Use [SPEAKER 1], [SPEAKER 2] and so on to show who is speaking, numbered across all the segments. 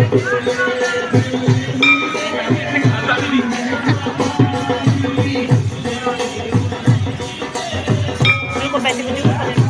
[SPEAKER 1] Ini kok pengen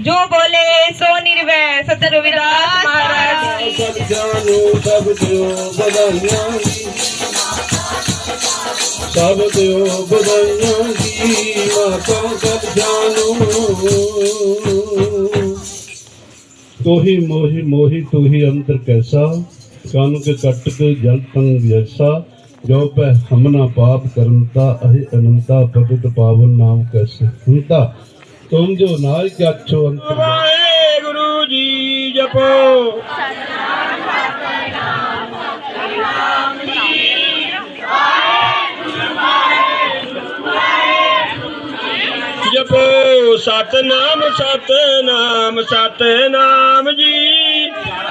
[SPEAKER 2] जो बोले सो निर्वय सत तो ही मोहि मोहि, तू ही अंतर कैसा? कानु के कट के जल तंग जैसा। जो पे हमना पाप करमता, अहि अनंता पवित्र पावन नाम कैसे सुनता ਤੁਮ ਜੋ ਨਾਇਕ ਅਛੋ ਅੰਤਰ
[SPEAKER 3] ਵਾਹਿਗੁਰੂ ਜੀ ਜਪੋ ਜਪੋ ਸਤਨਾਮ ਸਤਨਾਮ ਸਤਨਾਮ ਜੀ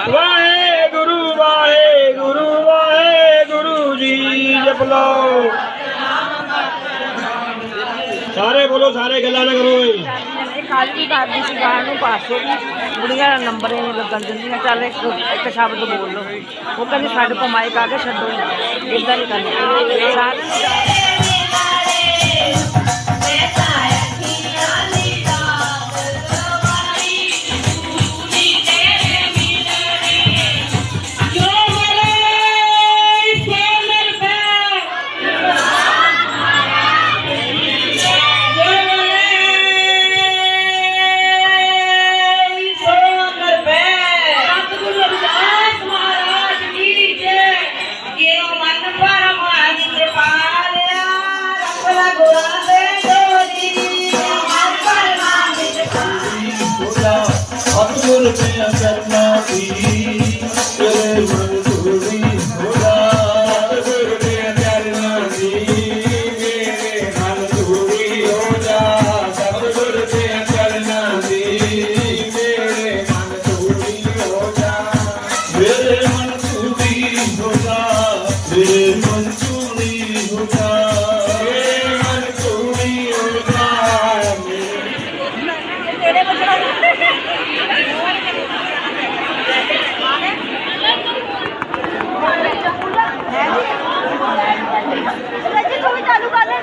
[SPEAKER 3] ਵਾਹਿਗੁਰੂ ਵਾਹਿਗੁਰੂ ਵਾਹਿਗੁਰੂ ਜੀ ਜਪ ਲਓ ਸਾਰੇ ਬੋਲੋ, ਸਾਰੇ ਗੱਲਾਂ ਨਾ ਕਰੋ ਓਏ
[SPEAKER 4] ਕੱਲ ਵੀ ਕਰਦੀ ਸੀ ਗਾਣ ਨੂੰ ਪਾਸੇ ਵੀ ਬੁੜੀਆਂ ਦਾ ਨੰਬਰ ਹੀ ਨਹੀਂ ਲੱਗਣ ਦਿੰਦੀਆਂ, ਚੱਲ ਇੱਕ ਇੱਕ ਸ਼ਬਦ ਬੋਲ ਲਓ। ਉਹ ਕਹਿੰਦੀ, ਸਾਡੇ ਕਮਾਈ ਮਾਈਕ ਕੇ ਛੱਡੋ। ਇਦਾਂ ਨਹੀਂ ਕਰਨਾ। ਸਾਰੇ
[SPEAKER 2] Saluda